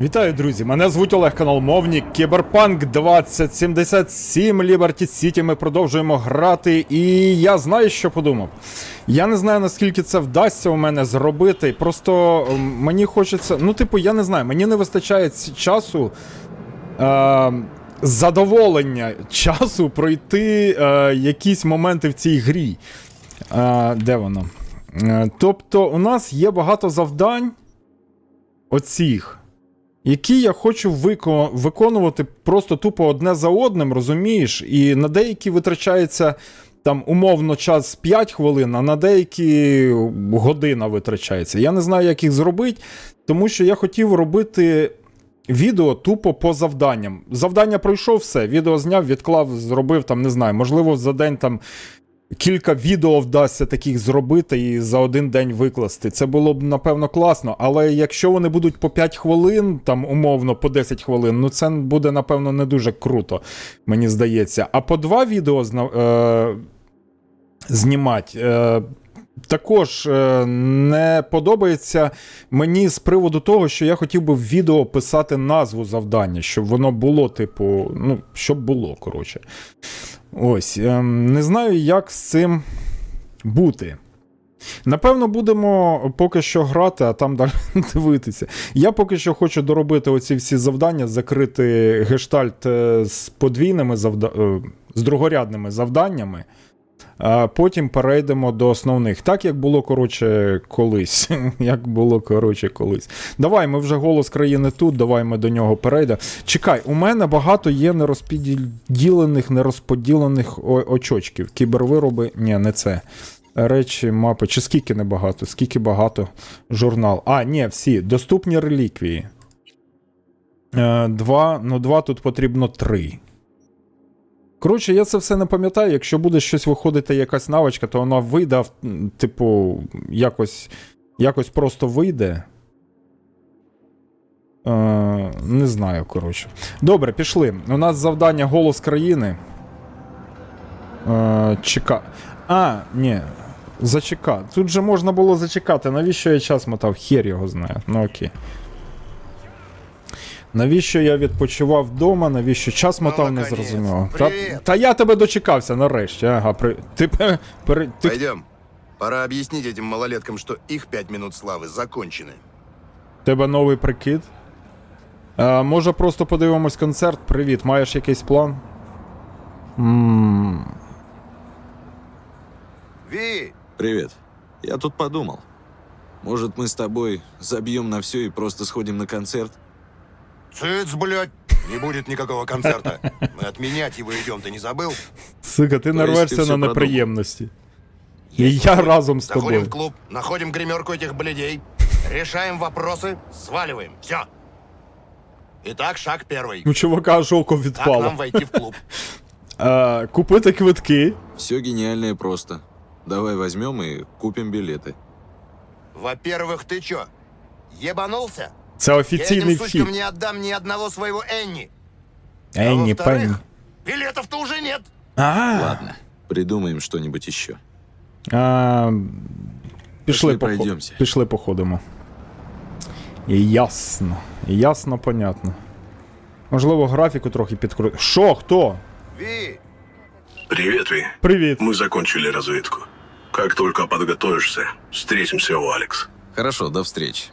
Вітаю, друзі! Мене звуть Олег Канал Мовник. Кіберпанк 2077 Liberty City. Ми продовжуємо грати. І я знаю, що подумав. Я не знаю, наскільки це вдасться у мене зробити. Просто мені хочеться. Ну, типу, я не знаю, мені не вистачає часу. Е, задоволення часу пройти е, якісь моменти в цій грі. Е, де воно? Е, тобто, у нас є багато завдань. Оцих які я хочу виконувати просто тупо одне за одним, розумієш? І на деякі витрачається там умовно час 5 хвилин, а на деякі година витрачається. Я не знаю, як їх зробити, тому що я хотів робити. Відео тупо по завданням. Завдання пройшов все, відео зняв, відклав, зробив там, не знаю, можливо, за день там кілька відео вдасться таких зробити і за один день викласти. Це було б, напевно, класно. Але якщо вони будуть по 5 хвилин, там умовно по 10 хвилин, ну це буде, напевно, не дуже круто, мені здається. А по два відео зна... е... знімати. Е... Також е, не подобається мені з приводу того, що я хотів би в відео писати назву завдання, щоб воно було, типу, ну, щоб було, коротше. Ось. ем, не знаю, як з цим бути. Напевно, будемо поки що грати, а там далі дивитися. Я поки що хочу доробити оці всі завдання, закрити гештальт е, з подвійними завда... е, з другорядними завданнями. Потім перейдемо до основних. Так, як було, коротше, колись. як було, коротше, колись. Давай, ми вже голос країни тут, давай ми до нього перейдемо. Чекай, у мене багато є нерозподілених, нерозподілених очочків. Кібервироби. Ні, не це. Речі, мапи. Чи скільки небагато? Скільки багато журнал. А, ні, всі. Доступні реліквії. Е, два, ну два тут потрібно три. Коротше, я це все не пам'ятаю. Якщо буде щось виходити, якась навичка, то вона вийде, типу, якось, якось просто вийде. Е, не знаю, коротше. Добре, пішли. У нас завдання голос країни. Е, чека. А, ні. Зачека. Тут же можна було зачекати. Навіщо я час мотав? Хер його знає. Ну окей. Навіщо я відпочивав вдома, навіщо час мотав, не наконець. зрозуміло. Та, Привіт. та я тебе дочекався нарешті. Ага, при... ти, пе- пере- ти... Пойдем. Пора объяснить этим малолеткам, что их пять минут славы закончены. тебе новий прикид. А, може просто подивимось концерт. Привіт, маєш якийсь план? Ммм. Ви! Привет. Я тут подумал. Может, мы с тобой забьем на все и просто сходим на концерт? Цыц, блядь! Не будет никакого концерта. Мы отменять его идем, ты не забыл? Сука, ти То есть нарвешся ти все на продумав? неприємності. І Есть я такой. разом з Заходим тобою. в клуб, находим гримерку этих бледей, решаем вопросы, сваливаем. Все. Итак, шаг первый. У чувака аж око Как відпало. нам войти в клуб? А, купити квитки. Все гениальное просто. Давай возьмем и купим билеты. Во-первых, ты чё? Ебанулся? Це Я офіційний этим сучкам вхід. не отдам ни одного своего Энни. А Енні, пенні. во-вторых, билетов-то уже нет. А, Ладно, придумаем что-нибудь еще. а, пішли, Пішли, поход... пройдемся. пішли походимо. І ясно. Ясно, понятно. Можливо, графіку трохи підкрути. Що, хто? Ви! Привет, Ви. Привіт. Мы закончили разведку. Как только подготовишься, встретимся у Алекс. Хорошо, до встречи.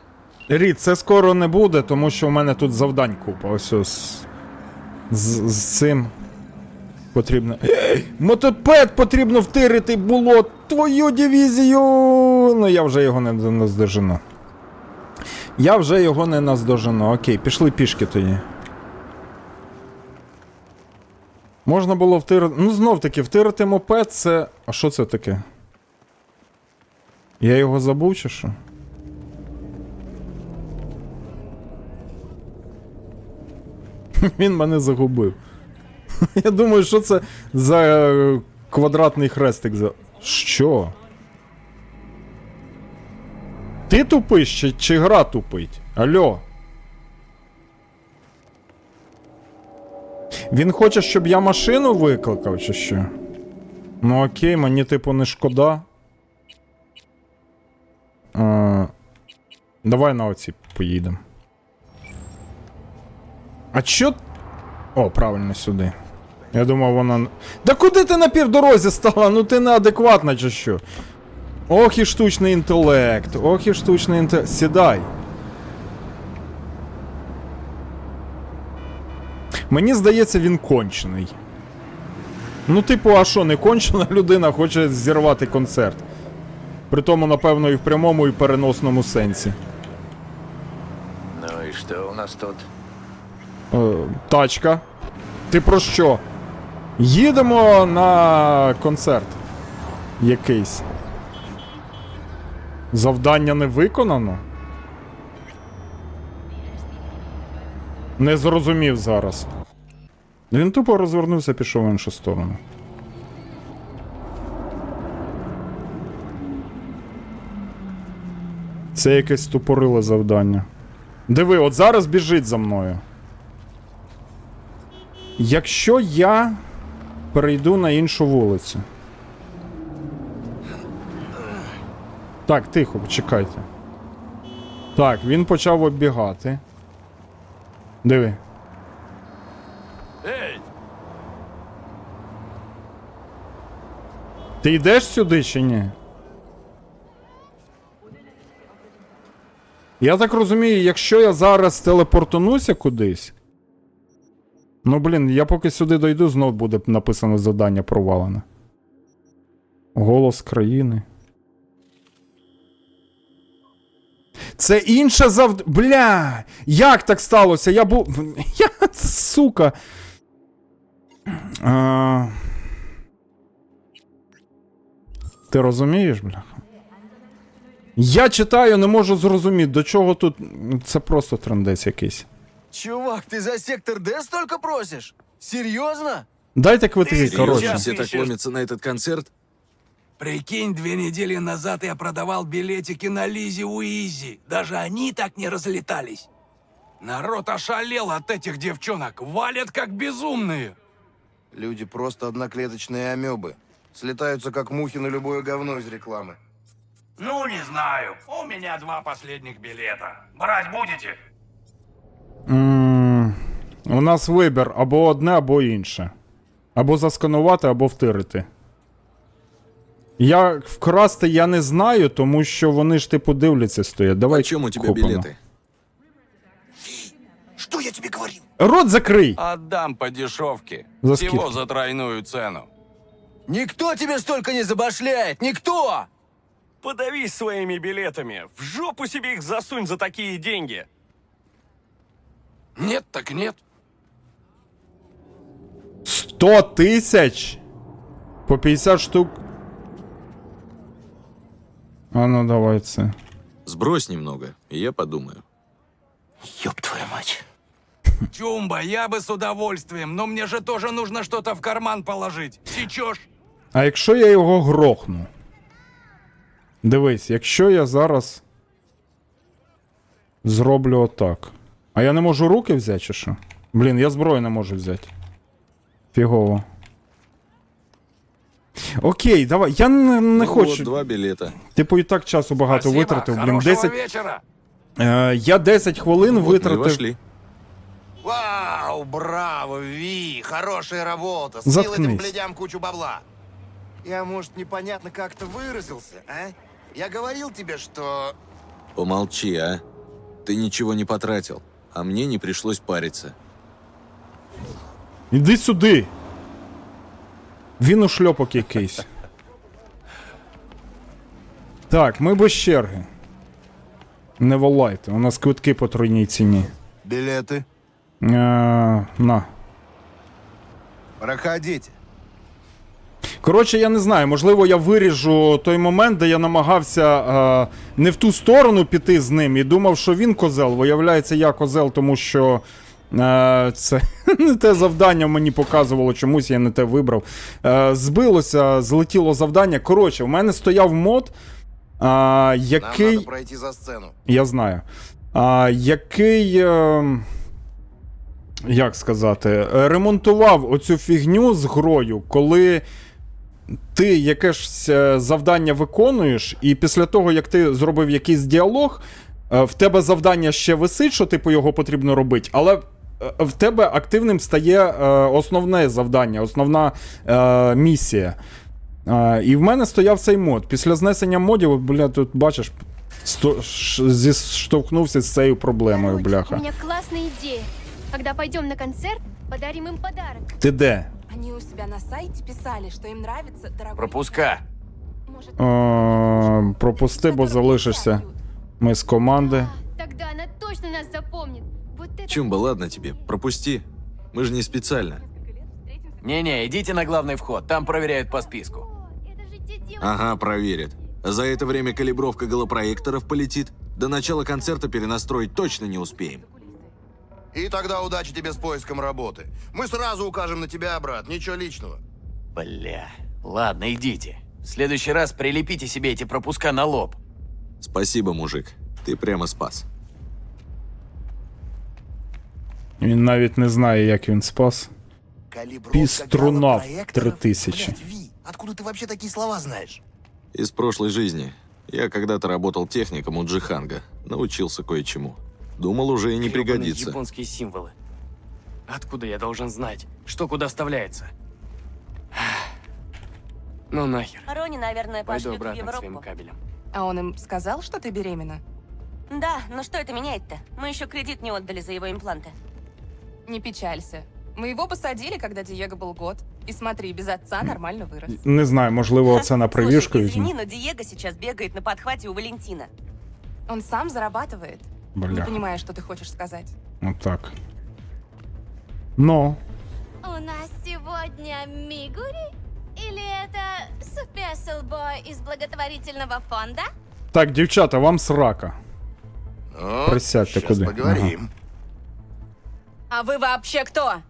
Рід, це скоро не буде, тому що в мене тут завдань купа. Ось ось. З, з цим потрібно. Мотопед потрібно втирити було твою дивізію. Ну я вже його не наздожену. Я вже його не наздожену. Окей, пішли пішки тоді. Можна було втирити. Ну, знов таки, втирити мопед це. А що це таке? Я його забув чи що? Він мене загубив. Я думаю, що це за квадратний хрестик за. Що? Ти тупиш чи, чи гра тупить? Алло. Він хоче, щоб я машину викликав, чи що? Ну окей, мені типу не шкода. А, давай на оці поїдемо. А чо. О, правильно сюди. Я думав, вона. Да куди ти на півдорозі стала? Ну ти неадекватна чи що? Ох і штучний інтелект, ох і штучний інтелект. Сідай. Мені здається, він кончений. Ну, типу, а що, не кончена людина хоче зірвати концерт. Притому, напевно, і в прямому, і переносному сенсі. Ну и что у нас тут? Е, тачка. Ти про що? Їдемо на концерт. Якийсь. Завдання не виконано? Не зрозумів зараз. Він тупо розвернувся, пішов в іншу сторону. Це якесь тупориле завдання. Диви, от зараз біжить за мною. Якщо я перейду на іншу вулицю. Так, тихо, почекайте. Так, він почав оббігати. Диви. Эй! Ти йдеш сюди чи ні? Я так розумію, якщо я зараз телепортануся кудись. Ну, блін, я поки сюди дойду, знов буде написано завдання провалене. Голос країни. Це інше завд... Бля! Як так сталося? Я був. Я сука. А... Ти розумієш, бляха? Я читаю, не можу зрозуміти, до чого тут. Це просто трендець якийсь. Чувак, ты за сектор Д столько просишь? Серьезно? Дайте квитки, коротше. Серьезно, все так ищешь? ломятся на этот концерт? Прикинь, две недели назад я продавал билетики на Лизи Уизи. Даже они так не разлетались. Народ ошалел от этих девчонок. Валят как безумные. Люди просто одноклеточные амебы. Слетаются как мухи на любое говно из рекламы. Ну, не знаю. У меня два последних билета. Брать будете? М, У нас вибір або одне, або інше. Або засканувати, або втирити. Я вкрасти я не знаю, тому що вони ж типу дивляться стоять. Давай. О чем у тебя купимо. билеты? Что я тебе говорил? Рот закрий! Отдам по дешевке. За Всего скидку. за тройную цену. Никто тебе столько не забашляет! Никто! Подавись своими билетами. В жопу себе их засунь за такие деньги. Нет так нет. 100 тисяч? По 50 штук. А ну давай це. Сбрось немного, и я подумаю. Ёб твою мать. Чумба, я бы с удовольствием, но мне же тоже нужно что-то в карман положить. Сечешь? А якщо я його грохну? Дивись, якщо я зараз зроблю отак. А я не можу руки взяти, чи що? Блін, я зброю не можу взяти. Фігово. Окей, давай. Я не, не Ну хочу. Вот два билета. Типу і так часу багато Спасибо, витратив. Блін, хорошего 10. вечера. Е, я 10 хвилин Вот мы и витратив. вошли. Вау, браво, Ви, хорошая работа. Слил этим Заткнись. бледям кучу бабла. Я, может, непонятно как-то выразился, а? Я говорил тебе, что... Помолчи, а. Ты ничего не потратил, а мне не пришлось париться. Іди сюди. Він у шльопок якийсь. Так, ми без черги. Не волайте, у нас квитки по тройній ціні. Билеты? Е, на. Проходите. Коротше, я не знаю, можливо, я виріжу той момент, де я намагався е, не в ту сторону піти з ним і думав, що він козел. Виявляється, я козел, тому що е, це не те завдання мені показувало, чомусь я не те вибрав. Е, збилося, злетіло завдання. Коротше, в мене стояв мод, е, який. надо пройти за сцену. Я знаю. А, який. Е, як сказати, ремонтував оцю фігню з грою, коли ти якесь е, завдання виконуєш, і після того, як ти зробив якийсь діалог, е, в тебе завдання ще висить, що типу його потрібно робити, але е, в тебе активним стає е, основне завдання, основна е, місія. Е, і в мене стояв цей мод. Після знесення модів, бля, тут бачиш, сто, ш, зіштовхнувся з цією проблемою, бляха. у меня классная идея. Когда пойдем на концерт, подарим им подарок. Ти де? Они у себя на сайте писали, что им нравится дорогой... Пропуска. Может, Е, пропусти, бо залишишся. Ми з команди. А, Тогда она точно нас запомнит. Вот это... Чумба, ладно тебе, пропусти. Мы же не специально. Не-не, идите на главный вход, там проверяют по списку. О, это же те девочки. Ага, проверят. А за это время калибровка голопроекторов полетит. До начала концерта перенастроить точно не успеем. И тогда удачи тебе с поиском работы. Мы сразу укажем на тебя, брат, ничего личного. Бля. Ладно, идите. В следующий раз прилепите себе эти пропуска на лоб. Спасибо, мужик. Ты прямо спас. Він навіть не знає, як він спас. Калибровка Пиструнав голопроекторов? 3000. Блядь, Ви, откуда ты вообще такие слова знаешь? Из прошлой жизни. Я когда-то работал техником у Джиханга. Научился кое-чему. Думал, уже и не Грёбаные пригодится. японские символы. Откуда я должен знать, что куда вставляется? Ну нахер. Рони, наверное, Пойду пошлют в обратно к своим Европу. кабелям. А он им сказал, что ты беременна? Да, но что это меняет-то? Мы еще кредит не отдали за его импланты. Не печалься. Мы его посадили, когда Диего был год. И смотри, без отца нормально вырос. Не знаю, можливо, це на прив'юшку Слушай, візьму. извини, но Диего сейчас бегает на подхвате у Валентина. Он сам зарабатывает. Не Бля, понимаю, что ты хочешь сказать. отак. Ну, У нас сегодня Мигури? Или это Boy из благотворительного фонда? так, дівчата, вам срака. Ну, Присядьте, куда? поговорим. А вы вообще кто?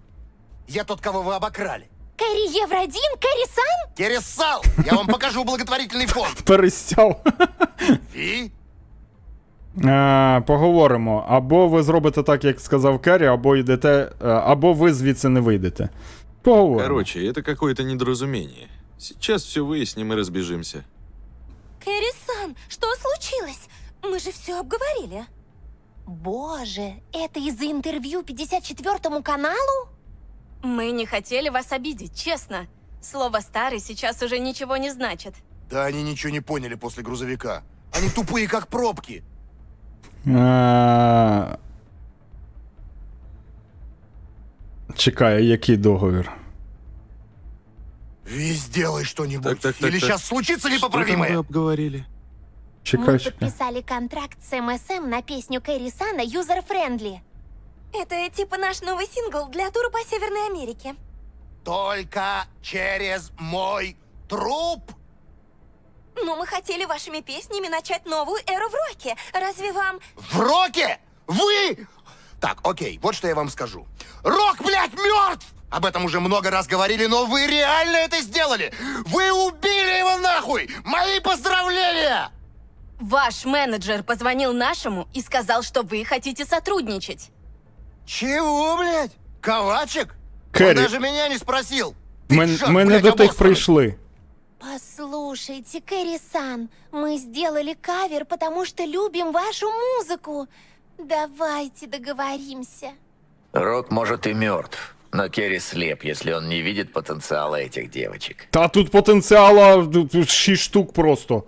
Я тот, кого вы обокрали. Кэрри Евродин? Кэрри Сан? Кересал! Я вам покажу благотворительный фонд. Перестяв. Ви? Е, поговоримо. Або ви зробите так, як сказав Керрі, або йдете, е, або ви звідси не вийдете. Поговоримо. Короче, это какое-то недоразумение. Сейчас все выясним и разбежимся. Кэрри-сан, что случилось? Мы же все обговорили. Боже, это из-за интервью 54-му каналу? Мы не хотели вас обидеть, честно. Слово «старый» сейчас уже ничего не значит. Да они ничего не поняли после грузовика. Они тупые, как пробки. Е, Чекай, який договір? Ви сделай что-нибудь. Так, так, так, Или так. сейчас случится Что там вы непоправимое. обговорили? Чекай, Мы чекай. подписали контракт с МСМ на песню Кэрри Сана «Юзер Френдли». Это типа наш новый сингл для тура по Северной Америке. Только через мой труп. Но мы хотели вашими песнями начать новую эру в роке. Разве вам... В роке? Вы? Так, окей, вот что я вам скажу. Рок, блядь, мертв! Об этом уже много раз говорили, но вы реально это сделали! Вы убили его нахуй! Мои поздравления! Ваш менеджер позвонил нашему и сказал, что вы хотите сотрудничать. Чего, блядь? Ковачек? Он Кэрри, даже меня не спросил. Ты ми, чё, ми не блядь, до тих обосранный? прийшли. Послушайте, Кэрри Сан, мы сделали кавер, потому что любим вашу музыку. Давайте договоримся. Рок, может, и мертв, но Керри слеп, если он не видит потенциала этих девочек. Та тут потенціала тут- тут шість штук просто.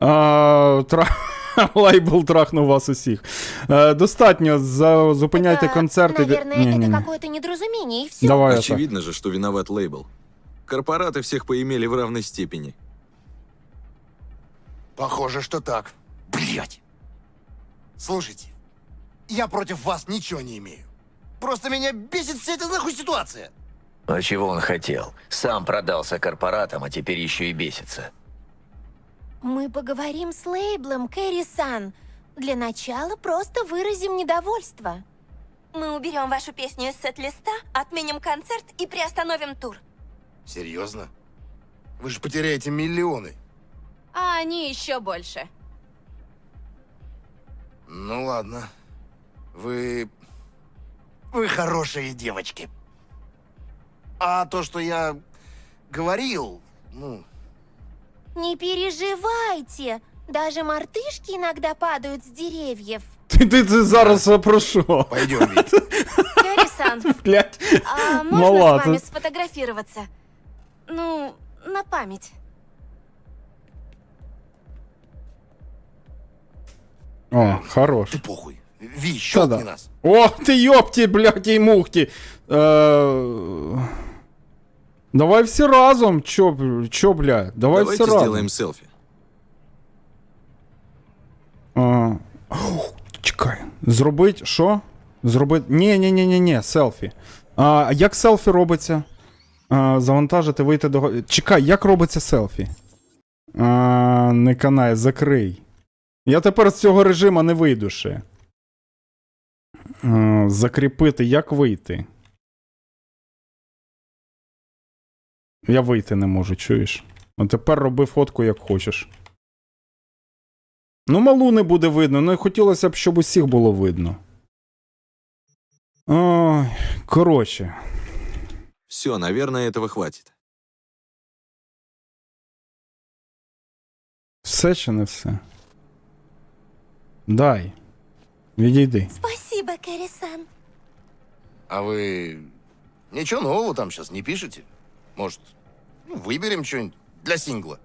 А, тра... Лейбл трахнув вас усіх. Е, достатньо, за... зупиняйте Это, концерти. Наверное, Ні-ні-ні. это какое-то недоразумение, и все. Давай это. Очевидно же, что виноват лейбл. Корпораты всех поимели в равной степени. Похоже, что так. Блять. Слушайте, я против вас ничего не имею. Просто меня бесит вся эта нахуй ситуация. А чего он хотел? Сам продался корпоратам, а теперь еще и бесится. Мы поговорим с лейблом, Кэрри Сан. Для начала просто выразим недовольство. Мы уберем вашу песню из сет-листа, отменим концерт и приостановим тур. Серьезно? Вы же потеряете миллионы. А они еще больше. Ну ладно. Вы... Вы хорошие девочки. А то, что я говорил, ну... Не переживайте. Даже мартышки иногда падают с деревьев. Ти, ти, ти зараз е, про що? Пойдем, Вит. Кэрри-сан, Блять, а можно мала. с вами сфотографироваться? Ну, на память. О, хорош. Ты похуй. Ви, Та щелкни да. нас. О, ти йопті, блядь, і мухті. Е... Давай всі разом. Чо, б- чо блядь? Давай Давайте всі разом. сделаем селфи. А... Ух, Чекай. Зробить що? Зробить. Ні, ні, ні, ні, ні, селфі. А як селфі робиться? Завантажити, вийти до. Чекай, як робиться селфі? А, не канає, закрий. Я тепер з цього режиму не вийду ще. А, закріпити, як вийти? Я вийти не можу, чуєш? А тепер роби фотку як хочеш. Ну, малу не буде видно, ну і хотілося б, щоб усіх було видно. Ой, коротше. Все, наверное, этого хватит. Все чи не все? Дай. Відійди. Спасибо, Кэрри-сан. А вы ничего нового там сейчас не пишете? Может, ну, выберем что-нибудь для сингла?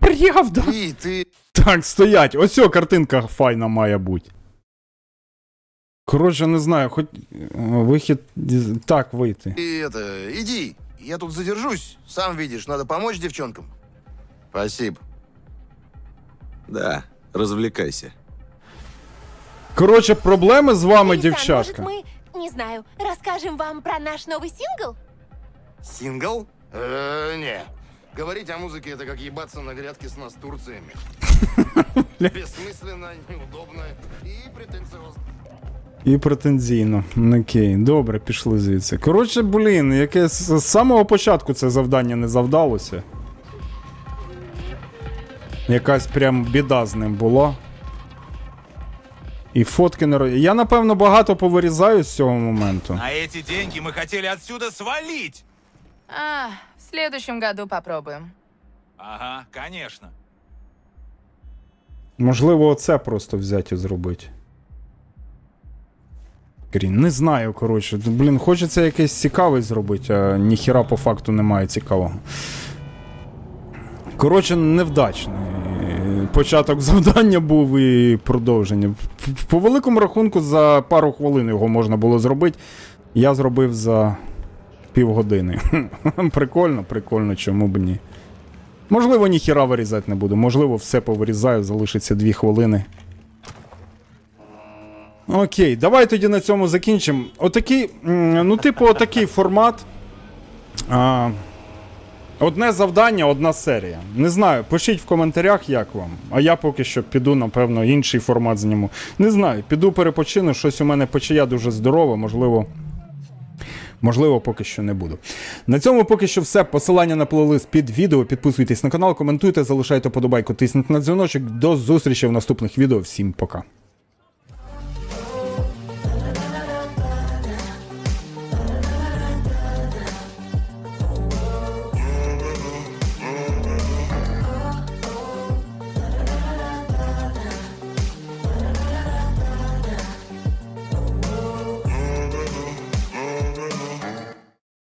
Правда? И ты... Так, стоять. Ось ця картинка файна має бути. Коротше, не знаю, хоч е, вихід. діз- Так, вийти. И это, иди. Я тут задержусь. Сам видишь, надо помочь девчонкам. Спасибо. Да, развлекайся. Коротше, проблеми з вами, Кэрри-сан, дівчатка. может, мы, не знаю, расскажем вам про наш новый сингл? Сингл? Э, не. Говорить о музыке это как ебаться на грядке с настурциями. Бессмысленно, неудобно и претенциозно. І претензійно. Окей, добре, пішли звідси. Коротше, блін, яке з з самого початку це завдання не завдалося. Якась прям біда з ним була. І фотки не ро- Я, напевно, багато повирізаю з цього моменту. На эти деньги мы хотели отсюда свалить. А, в следующем году попробуем. Ага, конечно. Можливо, оце просто взяти і зробити. Не знаю, коротше. Блін, хочеться якийсь цікавий зробити, а ніхіра по факту немає цікавого. Коротше, невдачний. Початок завдання був і продовження. По великому рахунку, за пару хвилин його можна було зробити. Я зробив за півгодини. прикольно, прикольно, чому б ні. Можливо, ніхіра вирізати не буду. Можливо, все повирізаю, залишиться дві хвилини. Окей, давай тоді на цьому закінчимо. Отакий, ну, типу, отакий формат. А, одне завдання, одна серія. Не знаю, пишіть в коментарях, як вам. А я поки що піду, напевно, інший формат зніму. Не знаю, піду перепочину, щось у мене печія дуже здорова, можливо. Можливо, поки що не буду. На цьому поки що все. Посилання на плейлист під відео. Підписуйтесь на канал, коментуйте, залишайте подобайку, тисніть на дзвіночок. До зустрічі в наступних відео. Всім пока.